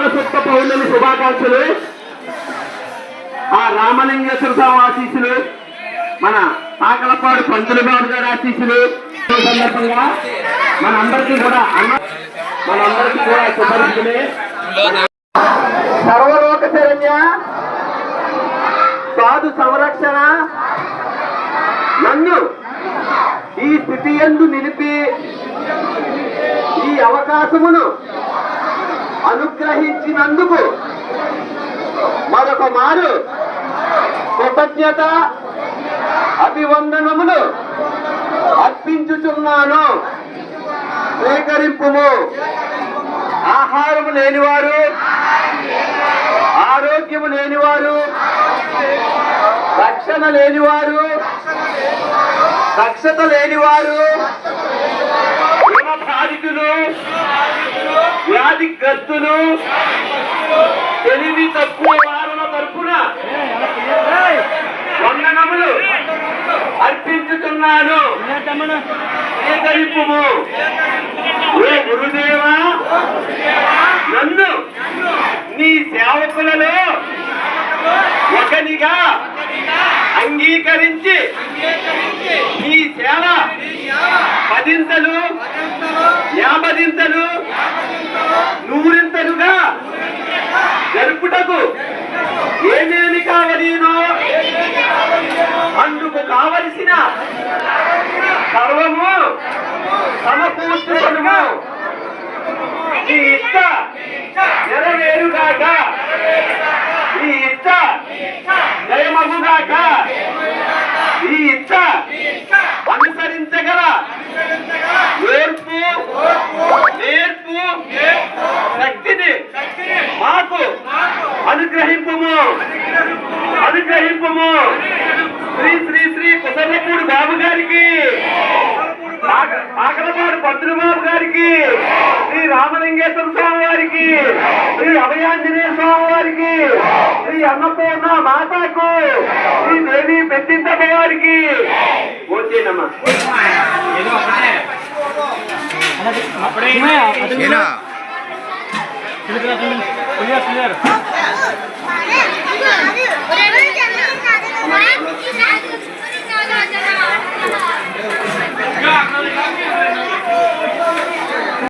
భాద్రపద శుద్ధ పౌర్ణమి శుభాకాంక్షలు. ఆ రామలింగేశ్వర స్వామి ఆశీస్సులు మన ఆకలపాడు పంతులు గారు గారి ఆశీస్సులు. సందర్భంగా మనందరికీ కూడా అన్న మనందరికీ కూడా శుభరిస్తులే సర్వలోక శరణ్య సాధు సంరక్షణ. నన్ను ఈ స్థితి ఎందు నిలిపి ఈ అవకాశమును అనుగ్రహించినందుకు మరొక మారు కృతజ్ఞత అభివందనములు అర్పించుచున్నాను. స్వీకరింపుము. ఆహారము లేనివారు ఆరోగ్యము లేనివారు రక్షణ లేనివారు రక్షత లేనివారు వ్యాధిగ్రస్తులు తెలివి తక్కువ వారుల తరపున వందనములు అర్పించుతున్నాను. స్వీకరింపుము ఓ గురుదేవా నన్ను నీ సేవకులలో ఒకనిగా అంగీకరించి నీ సేవ పదింతలు జరుపుటకు ఏమేమి కావలీనో? అందుకు కావలసిన సర్వము సమకూర్చుకొనుము. ఈ ఇష్ట నెరవేరుగాక ఈ ఇష్ట జయమగుగాక ఈ ఇష్ట అనుసరించగల నేర్పు నేర్పు శక్తిని మాకు అనుగ్రహింపము. అనుగ్రహింపము. శ్రీ శ్రీ శ్రీ కుసర్లపూడి బాబు గారికి. ఆక- ఆకలపాడు భద్రు బాబు గారికి. శ్రీ రామలింగేశ్వర స్వామి వారికి. శ్రీ అభయాంజనేయ స్వామి వారికి. శ్రీ అన్నపూర్ణ మాతాకు. శ్రీ దేవి పెద్దింతమ్మ వారికి. వచ్చేనమ్మా Hi.